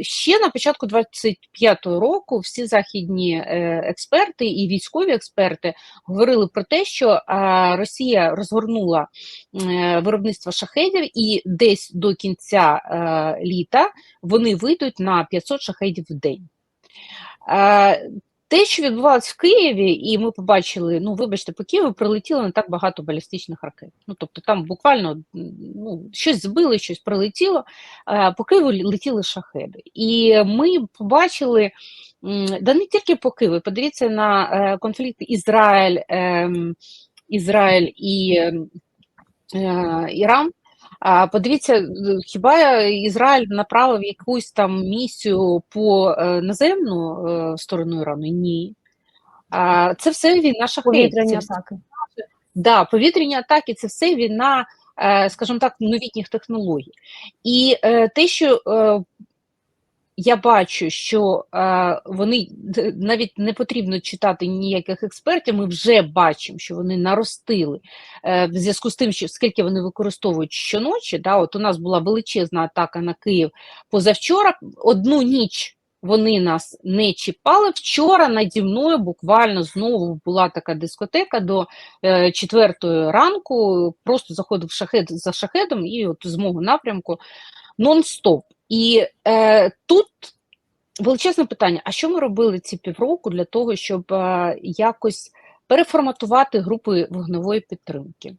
ще на початку 25-го року всі західні е, експерти і військові експерти говорили про те, що Росія розгорнула е, виробництво шахедів, і десь до кінця е, літа вони вийдуть на 500 шахедів в день. Те, що відбувалося в Києві, і ми побачили, ну вибачте, по Києву прилетіло не так багато балістичних ракет. Ну тобто там буквально ну, щось збили, щось прилетіло, по Києву летіли шахеди. І ми побачили, да не тільки по Києву, подивіться на е, конфлікт Ізраїль, ем, Ізраїль і ем, е, Іран. А подивіться, е, хіба Ізраїль направив якусь там місію по е, наземну е, сторону Ірану? Ні. А, це все війна шахедів. Повітряні Це все- атаки. Да, повітряні атаки це все війна, скажімо так, новітніх технологій. І те, що я бачу, що е, вони навіть не потрібно читати ніяких експертів, ми вже бачимо, що вони наростили е, в зв'язку з тим, що скільки вони використовують щоночі. Да, от у нас була величезна атака на Київ позавчора, одну ніч. Вони нас не чіпали. Вчора наді мною буквально знову була така дискотека до е, четвертої ранку. Просто заходив шахет за шахедом, і от з мого напрямку нон-стоп. І е, тут величезне питання: а що ми робили ці півроку для того, щоб е, якось переформатувати групи вогневої підтримки,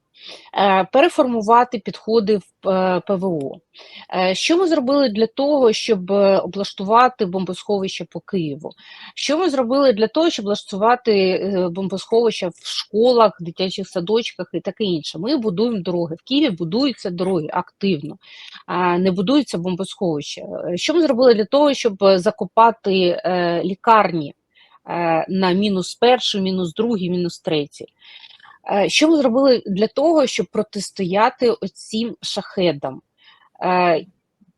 е, переформувати підходи в е, ПВО? Е, Що ми зробили для того, щоб облаштувати бомбосховище по Києву? Що ми зробили для того, щоб облаштувати бомбосховища в школах, дитячих садочках і таке інше? Ми будуємо дороги. В Києві будуються дороги активно, не будуються бомбосховища. Що ми зробили для того, щоб закопати лікарні на мінус перший, мінус другий, мінус третій? Е, Що ми зробили для того, щоб протистояти оцім шахедам? Е,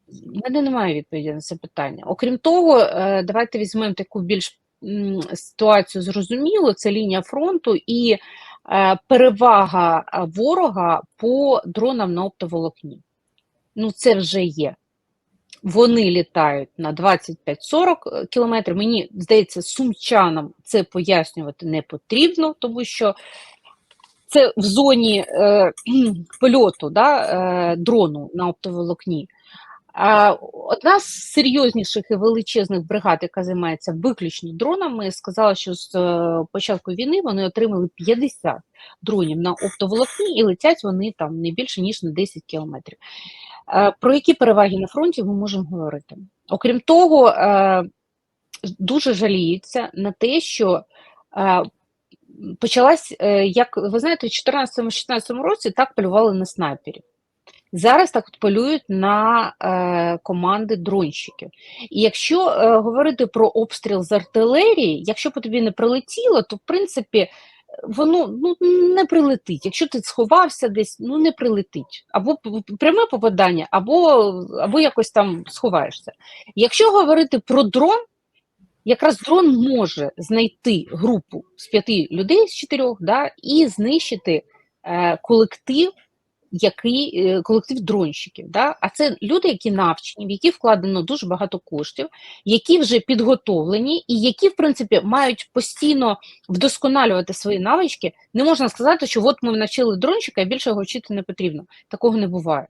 в мене немає відповіді на це питання. Окрім того, е, давайте візьмемо таку більш ситуацію зрозумілу, це лінія фронту і е, перевага е, ворога по дронам на оптоволокні. Ну, це вже є. Вони літають на 25-40 кілометрів. Мені здається, сумчанам це пояснювати не потрібно, тому що це в зоні е, польоту да, е, дрону на оптоволокні. А одна з серйозніших і величезних бригад, яка займається виключно дронами, сказала, що з е, початку війни вони отримали 50 дронів на оптоволокні і летять вони там не більше ніж на 10 кілометрів. Е, Про які переваги на фронті ми можемо говорити? Окрім того, е, дуже жаліються на те, що е, почалась, як ви знаєте, в 2014-2016 році так полювали на снайперів. Зараз так от полюють на е, команди дронщиків. І якщо е, говорити про обстріл з артилерії, якщо по тобі не прилетіло, то в принципі воно ну, не прилетить. Якщо ти сховався десь, ну не прилетить. Або пряме попадання, або, або якось там сховаєшся. Якщо говорити про дрон, якраз дрон може знайти групу з п'яти людей з чотирьох да, і знищити е, колектив який е, колектив дронщиків. Да? А це люди, які навчені, в які вкладено дуже багато коштів, які вже підготовлені, і які, в принципі, мають постійно вдосконалювати свої навички. Не можна сказати, що от ми навчили дронщика, і більше його вчити не потрібно. Такого не буває.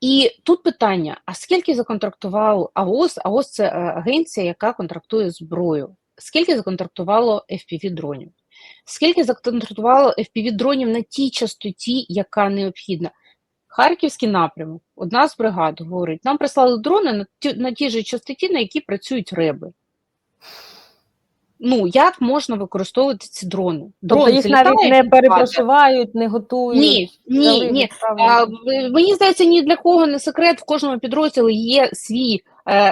І тут питання: а скільки законтрактував АОС? АОС це е, агенція, яка контрактує зброю. Скільки законтрактувало FPV дронів? Скільки законтрактувало FPV дронів на тій частоті, яка необхідна? Харківський напрямок, одна з бригад говорить: нам прислали дрони на ті, на тій же частоті, на якій працюють реби. Ну, як можна використовувати ці дрони? Тобто їх залітає, навіть не перепрошивають, не готують. Ні, ні, ні. А, мені здається, ні для кого не секрет. В кожному підрозділі є свій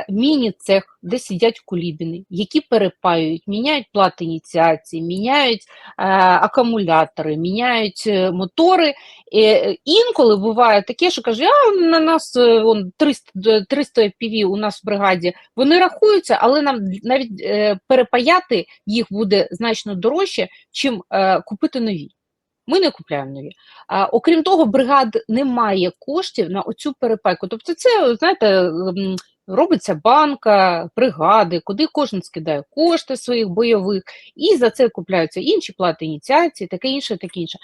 міні-цех, де сидять кулібіни, які перепаюють, міняють плати ініціації, міняють е, акумулятори, міняють е, мотори. Е, інколи буває таке, що каже, а на нас е, вон, 300, д- 300 FPV у нас в бригаді, вони рахуються, але нам навіть е, перепаяти їх буде значно дорожче, чим е, купити нові. Ми не купляємо нові. А, окрім того, бригад не має коштів на оцю перепайку. Тобто, це знаєте, Робиться банка, бригади, куди кожен скидає кошти своїх бойових, і за це купляються інші плати ініціації, таке інше, таке інше.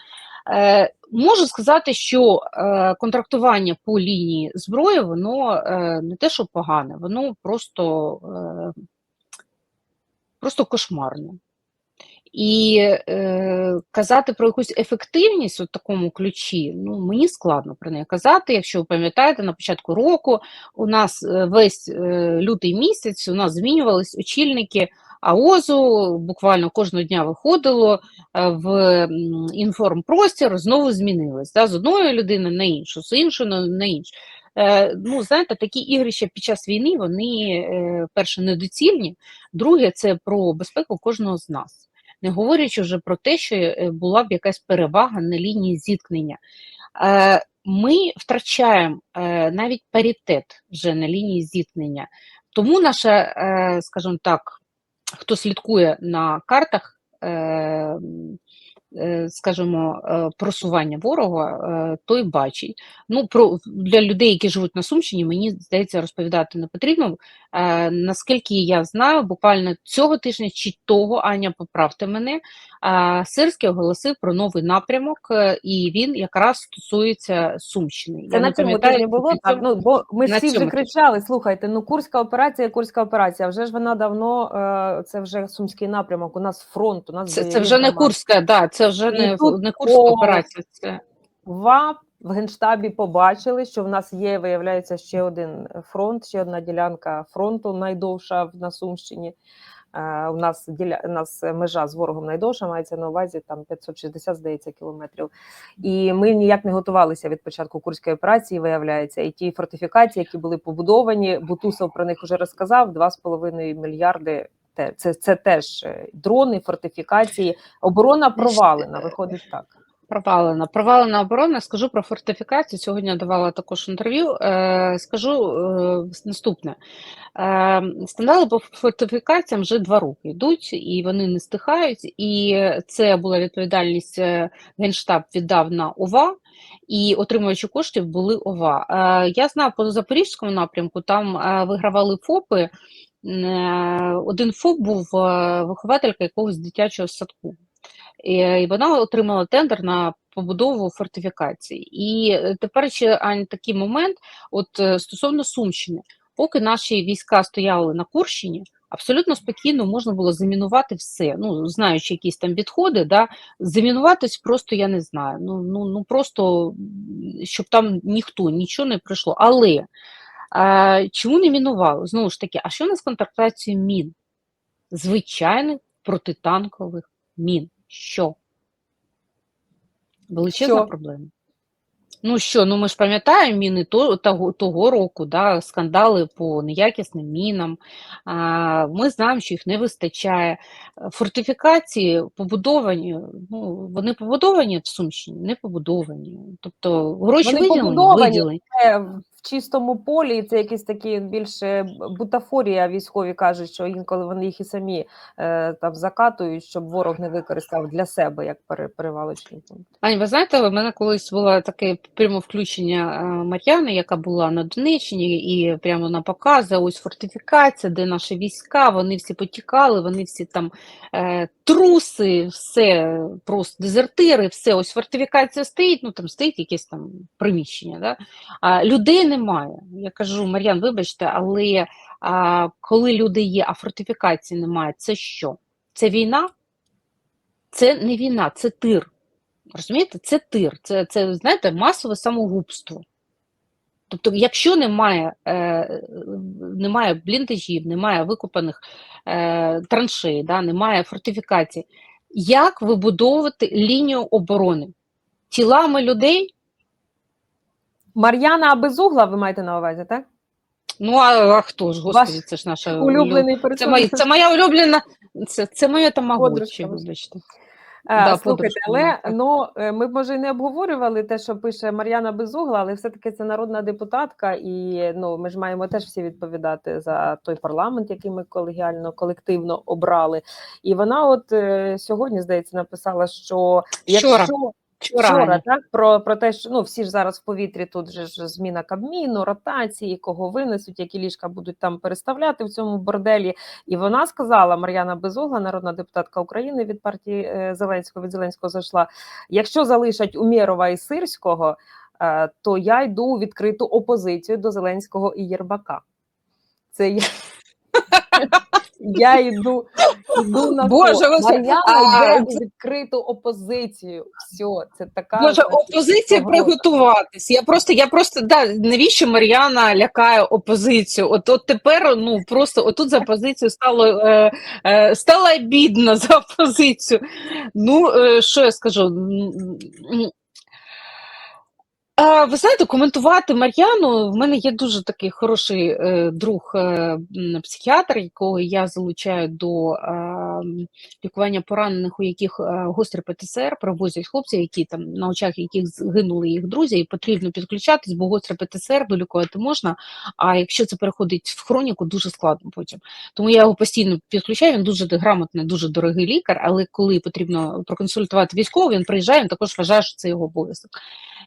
Е, можу сказати, що е, контрактування по лінії зброї, воно е, не те, що погане, воно просто, е, просто кошмарне. І е, казати про якусь ефективність у такому ключі, ну мені складно про неї казати. Якщо ви пам'ятаєте, на початку року у нас е, весь е, лютий місяць у нас змінювались очільники АОЗу, буквально кожного дня виходило в інформпростір, знову змінилось да, з одної людини на іншу, з іншої на, на іншу. Е, ну, знаєте, такі ігрища під час війни, вони, е, перше, недоцільні, друге, це про безпеку кожного з нас не говорячи вже про те, що е, була б якась перевага на лінії зіткнення. Е, Ми втрачаємо е, навіть паритет вже на лінії зіткнення. Тому наша, скажімо так, хто слідкує на картах, скажімо, е, просування ворога, е, той бачить. Ну, про, для людей, які живуть на Сумщині, мені здається, розповідати не потрібно. Е, наскільки я знаю, буквально цього тижня чи того, Аня, поправте мене, е, Сирський оголосив про новий напрямок, е, і він якраз стосується Сумщини. Це Я на цьому тижні було так. Ну бо ми всі вже цьому кричали: слухайте, ну курська операція, курська операція. Вже ж вона давно е, це вже сумський напрямок. У нас фронт, у нас Це, це вже не. Курська, да, це вже не, тут не Курська по- операція. Це ВАП в генштабі побачили, що в нас є, виявляється, ще один фронт, ще одна ділянка фронту найдовша в- на Сумщині. Е, У нас діля... у нас межа з ворогом найдовша, мається на увазі там 560, здається, кілометрів. І ми ніяк не готувалися від початку курської операції, виявляється. І ті фортифікації, які були побудовані, Бутусов про них вже розказав: 2,5 мільярди. Те- Це, це теж е, дрони, фортифікації. Оборона провалена, виходить так. Провалена. Провалена оборона. Скажу про фортифікацію. Сьогодні давала також інтерв'ю. Е, скажу е, наступне. Е, скандали по фортифікаціям вже два роки йдуть, і вони не стихають. І це була відповідальність е, Генштаб віддав на ОВА, і отримувачі коштів були ОВА. Е, я знаю по Запорізькому напрямку, там е, вигравали ФОПи. Е, Один ФОП був е, вихователька якогось дитячого садку. І, вона отримала тендер на побудову фортифікацій. І е, тепер ще Ань, такий момент, от стосовно Сумщини, поки наші війська стояли на Курщині, абсолютно спокійно можна було замінувати все. Ну, знаючи якісь там відходи, да, замінуватись просто я не знаю. Ну, ну, ну просто щоб там ніхто нічого не прийшло. Але чому не мінувало? Знову ж таки, а що у нас з мін? Звичайних протитанкових мін. Що? Величезна Що? проблема. Ну що, ну ми ж пам'ятаємо міни того, того, того року, да, скандали по неякісним мінам. А, ми знаємо, що їх не вистачає. Фортифікації побудовані, ну, вони побудовані в Сумщині, не побудовані. Тобто гроші Вони виділені, побудовані, виділені. Чистому полі, і це якісь такі більше бутафорія. Військові кажуть, що інколи вони їх і самі е, там закатують, щоб ворог не використав для себе як пере- перевалочний пункт. Аня, ви знаєте, у мене колись було таке прямо включення е, Мар'яни, яка була на Донеччині, і прямо вона показує ось фортифікація, де наші війська, вони всі потікали, вони всі там е, труси, все просто дезертири, все, ось фортифікація стоїть, ну там стоїть якесь там приміщення. Да? А, людей немає. Я кажу, Мар'ян, вибачте, але а, коли люди є, а фортифікації немає, це що? Це війна? Це не війна, це тир. Розумієте, це тир, це, це знаєте, масове самогубство. Тобто, якщо немає, е, немає бліндажів, немає викопаних е, траншей, да, немає фортифікацій, як вибудовувати лінію оборони? Тілами людей? Мар'яна Безугла, ви маєте на увазі, так? Ну, а, а хто ж, господи, Ваш це ж наша Улюблений Це, моя, це моя улюблена, це, це моя тамагочі, вибачте. Е, Да, Слухайте, але ну, е, ми б, може і не обговорювали те, що пише Мар'яна Безугла, але все-таки це народна депутатка, і ну, ми ж маємо теж всі відповідати за той парламент, який ми колегіально, колективно обрали. І вона, от е, сьогодні, здається, написала, що якщо Вчора. Вчора, так, про, про те, що ну, всі ж зараз в повітрі тут же ж зміна кабміну, ротації, кого винесуть, які ліжка будуть там переставляти в цьому борделі. І вона сказала, Мар'яна Безугла, народна депутатка України від партії е, Зеленського, від Зеленського зайшла: якщо залишать Умєрова і Сирського, е, то я йду у відкриту опозицію до Зеленського і Єрбака. Це я. Йду, йду на Боже, то. Господи, Мар'яна а, відкриту опозицію. Все, це така значить, опозиція приготуватись. Я просто, я просто да, навіщо Мар'яна лякає опозицію? От, от тепер, ну просто отут за опозицію стало е, е, стало обідно за опозицію. Ну, е, що я скажу? А, ви знаєте, коментувати Мар'яну в мене є дуже такий хороший е, друг, е, психіатр, якого я залучаю до е, лікування поранених, у яких е, гострий ПТСР привозять хлопців, які там на очах яких згинули їх друзі, і потрібно підключатись, бо гостре ПТСР долікувати можна. А якщо це переходить в хроніку, дуже складно потім. Тому я його постійно підключаю. Він дуже грамотний, дуже дорогий лікар. Але коли потрібно проконсультувати військового, він приїжджає, він також вважає, що це його обов'язок.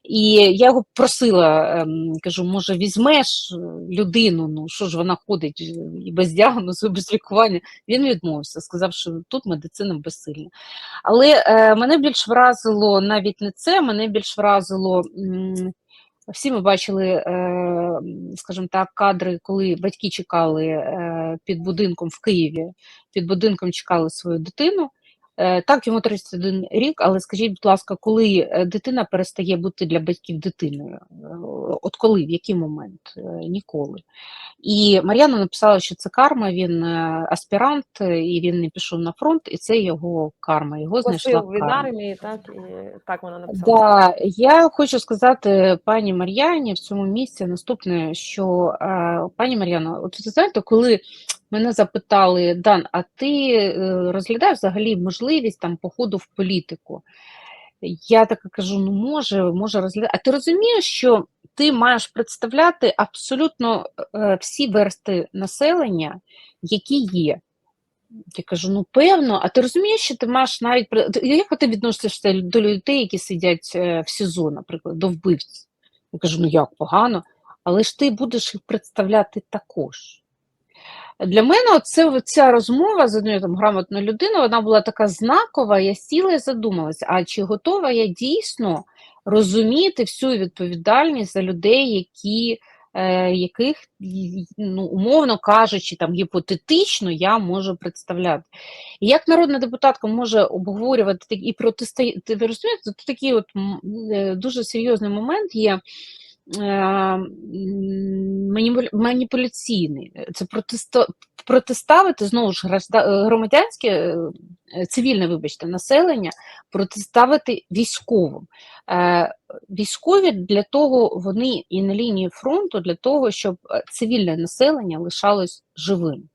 І я його просила, ем, кажу, може, візьмеш е, людину, ну що ж вона ходить е, і без діагнозу, і без лікування. Він відмовився, сказав, що тут медицина безсильна. Але е, мене більш вразило навіть не це, мене більш вразило. Всі ми бачили, скажімо так, кадри, коли батьки чекали під будинком в Києві, під будинком чекали свою дитину. Е, Так, йому 31 рік, але скажіть, будь ласка, коли е, дитина перестає бути для батьків дитиною? Е, От коли, в який момент? Ніколи. І Мар'яна написала, що це карма, він аспірант, і він не пішов на фронт, і це його карма, його знайшла Посил від карма. армії, так і так вона написала. Да, я хочу сказати пані Мар'яні в цьому місці наступне, що пані Мар'яна, от ви знаєте, коли мене запитали, Дан, а ти е, розглядаєш взагалі можливість там походу в політику? Я така кажу: ну може, може розглядати. А ти розумієш, що ти маєш представляти абсолютно е, всі версти населення, які є. Я кажу, ну певно, а ти розумієш, що ти маєш навіть як ти відносишся до людей, які сидять е, в СІЗО, наприклад, до вбивць? Я кажу, ну як погано, але ж ти будеш їх представляти також. Для мене оце, ця розмова з однією там грамотною людиною, вона була така знакова, я сіла і задумалася, а чи готова я дійсно розуміти всю відповідальність за людей, які, е, яких, ну, умовно кажучи, там гіпотетично я можу представляти. І як народна депутатка може обговорювати і протистояти, ви розумієте, тут такий от е, дуже серйозний момент є. Е, маніпуляційний. Це протиставити знову ж громадянське, е, цивільне, вибачте, населення, протиставити військовим. Е, Військові для того вони і на лінії фронту для того, щоб цивільне населення лишалось живим.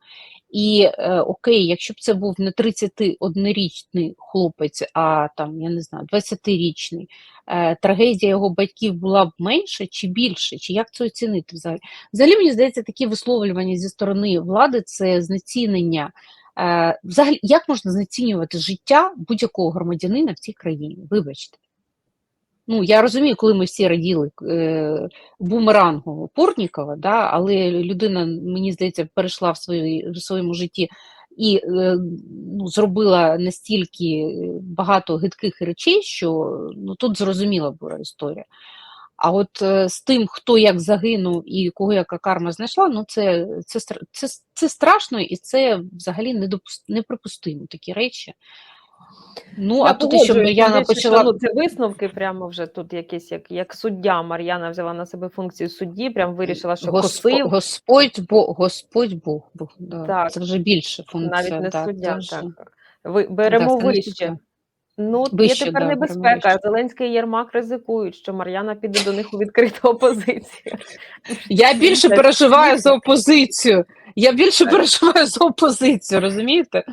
І е, окей, якщо б це був не 31-річний хлопець, а там, я не знаю, 20-річний, е, трагедія його батьків була б менше чи більше, чи як це оцінити взагалі? Взагалі, мені здається, такі висловлювання зі сторони влади це знецінення. Е, взагалі, як можна знецінювати життя будь-якого громадянина в цій країні? Вибачте. Ну, я розумію, коли ми всі раділи е, бумерангу Портнікова, да, але людина, мені здається, перейшла в, свої, в своєму житті і е, ну, зробила настільки багато гидких речей, що ну, тут зрозуміла була історія. А от е, з тим, хто як загинув і кого яка карма знайшла, ну це, це, це, це страшно і це взагалі недопус- неприпустимо такі речі. Ну, а Я тут ще Мар'яна почала. ну, це висновки прямо вже тут якісь, як, як суддя Мар'яна взяла на себе функцію судді, прям вирішила, що Госпо- косив, Господь Бог, Господь Бог, Бог да. Так. це вже більше функція. навіть не да, суддя. це вже- Так. Ви, беремо це вище. Ну, Вище, є тепер да, небезпека. Зеленський і Єрмак ризикують, що Мар'яна піде до них у відкриту опозицію. Я більше переживаю за опозицію. Я більше переживаю за опозицію, розумієте?